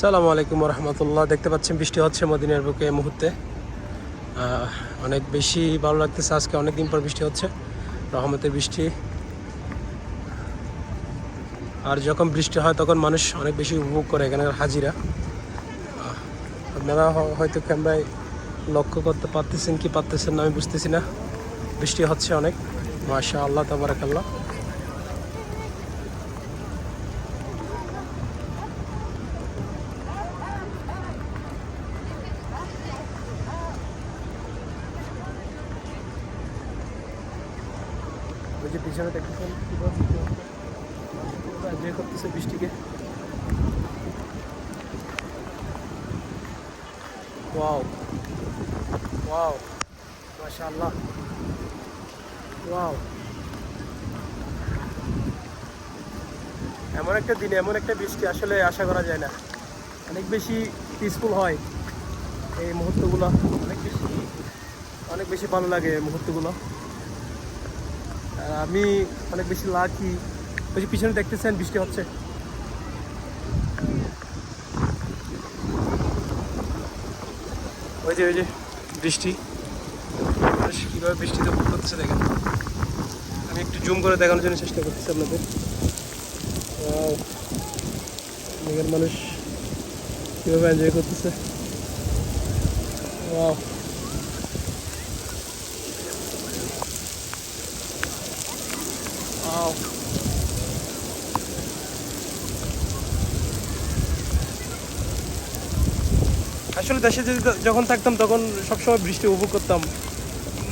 সালামু আলাইকুম রহমতুল্লাহ দেখতে পাচ্ছেন বৃষ্টি হচ্ছে মদিনের বুকে এই মুহূর্তে। অনেক বেশি ভালো লাগতেছে আজকে অনেক দিন পর বৃষ্টি হচ্ছে, রহমতের বৃষ্টি। আর যখন বৃষ্টি হয় তখন মানুষ অনেক বেশি উপভোগ করে এখানের হাজিরা। আপনারা হয়তো ক্যামেরায় লক্ষ্য করতে পারতেছেন কি পারতেছেন না, আমি বুঝতেছি না। বৃষ্টি হচ্ছে অনেক। মাশা আল্লাহ তাবারাকাল্লাহ। ওই যে পিছনে দেখতেছেন enjoy করতেছে বৃষ্টিকে। ওয়াও ওয়াও, মাশাআল্লাহ, ওয়াও। এমন একটা দিনে, এমন একটা বৃষ্টি আসলে আশা করা যায় না। অনেক বেশি পিসফুল হয় এই মুহূর্তগুলো। অনেক বেশি অনেক বেশি ভালো লাগে এই মুহূর্তগুলো। আমি অনেক বেশি লাকি ওই যে পিছনে দেখতেছেন বৃষ্টি হচ্ছে ওই যে ওই যে, বৃষ্টি কীভাবে বৃষ্টিতে করছে দেখেন আমি একটু জুম করে দেখানোর জন্য চেষ্টা করতেছি আপনাদের. মানুষ কীভাবে এনজয় করতেছে Wow. Wow. আসলে দেশে যখন থাকতাম, তখন সবসময় বৃষ্টি উপভোগ করতাম।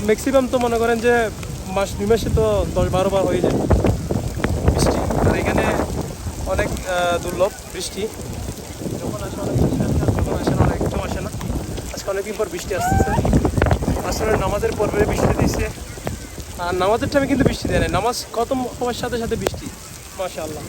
ম্যাক্সিমাম তো মনে করেন যে মাস দুই মাসে তো দশ বারো বার হয়ে যায়। বৃষ্টি। আর এখানে অনেক দুর্লভ বৃষ্টি। যখন আসে অনেক বৃষ্টি আসে, যখন আসে না, অনেক একদম আসে না। আজকে অনেকদিন পর বৃষ্টি আসতেছে। আসলে নামাজের পর্বে বৃষ্টি দিচ্ছে আর নামাজের টাইমে কিন্তু বৃষ্টি দেয় না। নামাজ খতম হওয়ার সাথে সাথে বৃষ্টি। মাসা আল্লাহ